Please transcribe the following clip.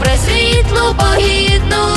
При світлу погідну.